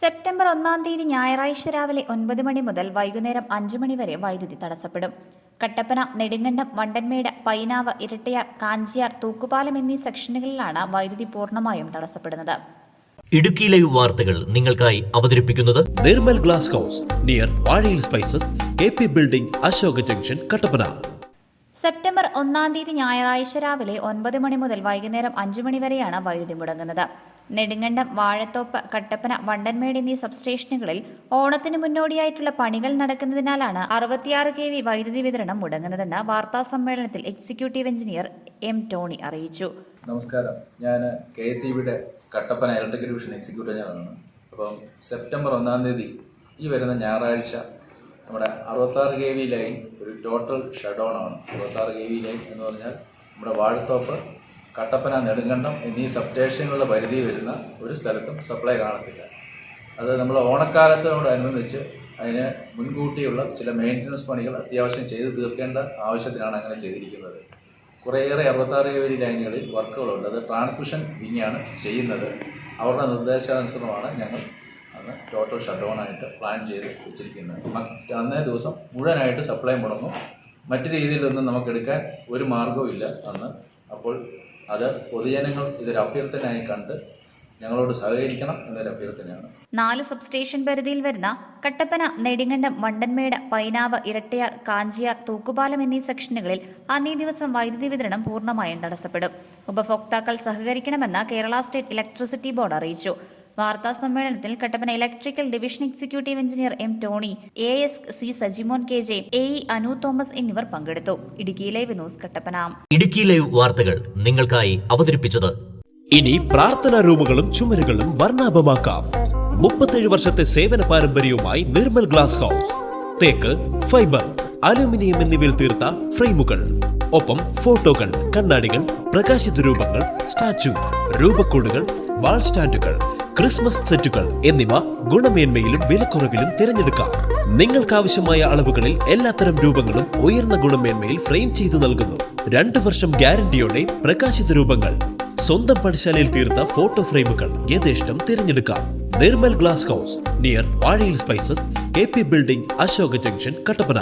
September ഒന്നാം തീയതി ഞായറാഴ്ച രാവിലെ ഒൻപത് മണി മുതൽ വൈകുന്നേരം അഞ്ചു മണി വരെ വൈദ്യുതി തടസ്സപ്പെടും. കട്ടപ്പന നെടുങ്കണ്ടം വണ്ടൻമേട് പൈനാവ് ഇരട്ടയാർ കാഞ്ചിയാർ തൂക്കുപാലം എന്നീ സെക്ഷനുകളിലാണ് വൈദ്യുതി പൂർണമായും തടസ്സപ്പെടുന്നത്. ഇടുക്കിയിലെ ലൈവ് വാർത്തകൾ നിങ്ങൾക്കായി അവതരിപ്പിക്കുന്നത് Nirmal glass house near Vazhayil spices K P building Ashoka junction Kattappana. September ഒന്നാം തീയതി ഞായറാഴ്ച രാവിലെ ഒൻപത് മണി മുതൽ വൈകുന്നേരം അഞ്ചു മണി വരെയാണ് വൈദ്യുതി മുടങ്ങുന്നത്. നെടുങ്കണ്ടം വാഴത്തോപ്പ് കട്ടപ്പന വണ്ടൻമേട് എന്നീ സബ്സ്റ്റേഷനുകളിൽ ഓണത്തിന് മുന്നോടിയായിട്ടുള്ള പണികൾ നടക്കുന്നതിനാലാണ് അറുപത്തിയാറ് കെ വി വൈദ്യുതി വിതരണം മുടങ്ങുന്നതെന്ന് വാർത്താ സമ്മേളനത്തിൽ എക്സിക്യൂട്ടീവ് എഞ്ചിനീയർ എം ടോണി അറിയിച്ചു. നമസ്കാരം. ഞാൻ K S E Kattappana electric division executive ആണ് അപ്പം സെപ്റ്റംബർ ഒന്നാം തീയതി ഈ വരുന്ന ഞായറാഴ്ച നമ്മുടെ അറുപത്താറ് കെ വി ലൈൻ ഒരു ടോട്ടൽ ഷട്ട് ഡൗൺ ആണ്. അറുപത്താറ് കെ വി ലൈൻ എന്ന് പറഞ്ഞാൽ നമ്മുടെ വാഴത്തോപ്പ് കട്ടപ്പന നെടുങ്കണ്ടം എന്നീ സബ്സ്റ്റേഷനുകളുടെ പരിധി വരുന്ന ഒരു സ്ഥലത്തും സപ്ലൈ കാണത്തില്ല. അത് നമ്മൾ ഓണക്കാലത്തോടനുബന്ധിച്ച് അതിന് മുൻകൂട്ടിയുള്ള ചില മെയിന്റനൻസ് പണികൾ അത്യാവശ്യം ചെയ്ത് തീർക്കേണ്ട ആവശ്യത്തിനാണ് അങ്ങനെ ചെയ്തിരിക്കുന്നത്. കുറേയേറെ അറുപത്താറ് കെ വി ലൈനുകളിൽ വർക്കുകളുണ്ട് അത് ട്രാൻസ്മിഷൻ വിങ്ങാണ് ചെയ്യുന്നത്. അവരുടെ നിർദ്ദേശാനുസൃതമാണ് ഞങ്ങൾ അന്ന് ടോട്ടൽ ഷട്ട് ഡൗൺ ആയിട്ട് പ്ലാൻ ചെയ്ത് വെച്ചിരിക്കുന്നത് അന്നേ ദിവസം മുഴുവനായിട്ട് സപ്ലൈ മുടങ്ങും. മറ്റു രീതിയിലൊന്നും നമുക്കെടുക്കാൻ ഒരു മാർഗവും ഇല്ല അന്ന്. അപ്പോൾ അത് പൊതുജനങ്ങൾ ഇതൊരു അഭ്യർത്ഥനയായി കണ്ട് ഞങ്ങളോട് സഹകരിക്കണം എന്നൊരു അഭ്യർത്ഥനയാണ്. നാല് സബ്സ്റ്റേഷൻ പരിധിയിൽ വരുന്ന കട്ടപ്പന നെടുങ്കണ്ടം വണ്ടൻമേട് പൈനാവ് ഇരട്ടയാർ കാഞ്ചിയാർ തൂക്കുപാലം എന്നീ സെക്ഷനുകളിൽ അന്നേ ദിവസം വൈദ്യുതി വിതരണം പൂർണമായും തടസ്സപ്പെടും. ഉപഭോക്താക്കൾ സഹകരിക്കണമെന്ന് കേരള സ്റ്റേറ്റ് ഇലക്ട്രിസിറ്റി ബോർഡ് അറിയിച്ചു. വാർത്താ സമ്മേളനത്തിൽ Kattappana electrical division executive engineer M Tony A S C Sajimon K J A E Anu Thomas എന്നിവർ പങ്കെടുത്തു. Idukki live news Kattappana. Idukki live വാർത്തകൾ നിങ്ങൾക്കായി അവതരിപ്പിച്ചത്. ഇനി പ്രാർത്ഥനാ റൂമുകളും ചുമരുകളും വർണാഭമാക്കാം. മുപ്പത്തേഴ് വർഷത്തെ സേവന പാരമ്പര്യവുമായി നിർമ്മൽ ഗ്ലാസ് ഹൗസ്. തേക്ക് ഫൈബർ അലുമിനിയം എന്നിവയിൽ തീർത്ത ഫ്രെയിമുകൾ. ഒപ്പം ഫോട്ടോകൾ കണ്ണാടികൾ പ്രകാശിത രൂപങ്ങൾ സ്റ്റാച്ചു രൂപക്കൂടുകൾ വാൾ സ്റ്റാൻഡുകൾ ക്രിസ്മസ് സെറ്റുകൾ എന്നിവ ഗുണമേന്മയിലും വിലക്കുറവിലും തിരഞ്ഞെടുക്കാം. നിങ്ങൾക്കാവശ്യമായ അളവുകളിൽ എല്ലാത്തരം രൂപങ്ങളും ഉയർന്ന ഗുണമേന്മയിൽ ഫ്രെയിം ചെയ്തു നൽകുന്നു. രണ്ടു വർഷം ഗ്യാരണ്ടിയോടെ പ്രകാശിത രൂപങ്ങൾ. സ്വന്തം പണിശാലയിൽ തീർത്ത ഫോട്ടോ ഫ്രെയിമുകൾ യഥേഷ്ടം തിരഞ്ഞെടുക്കാം. Nirmal glass house near Vazhayil spices K P building Ashoka junction Kattappana.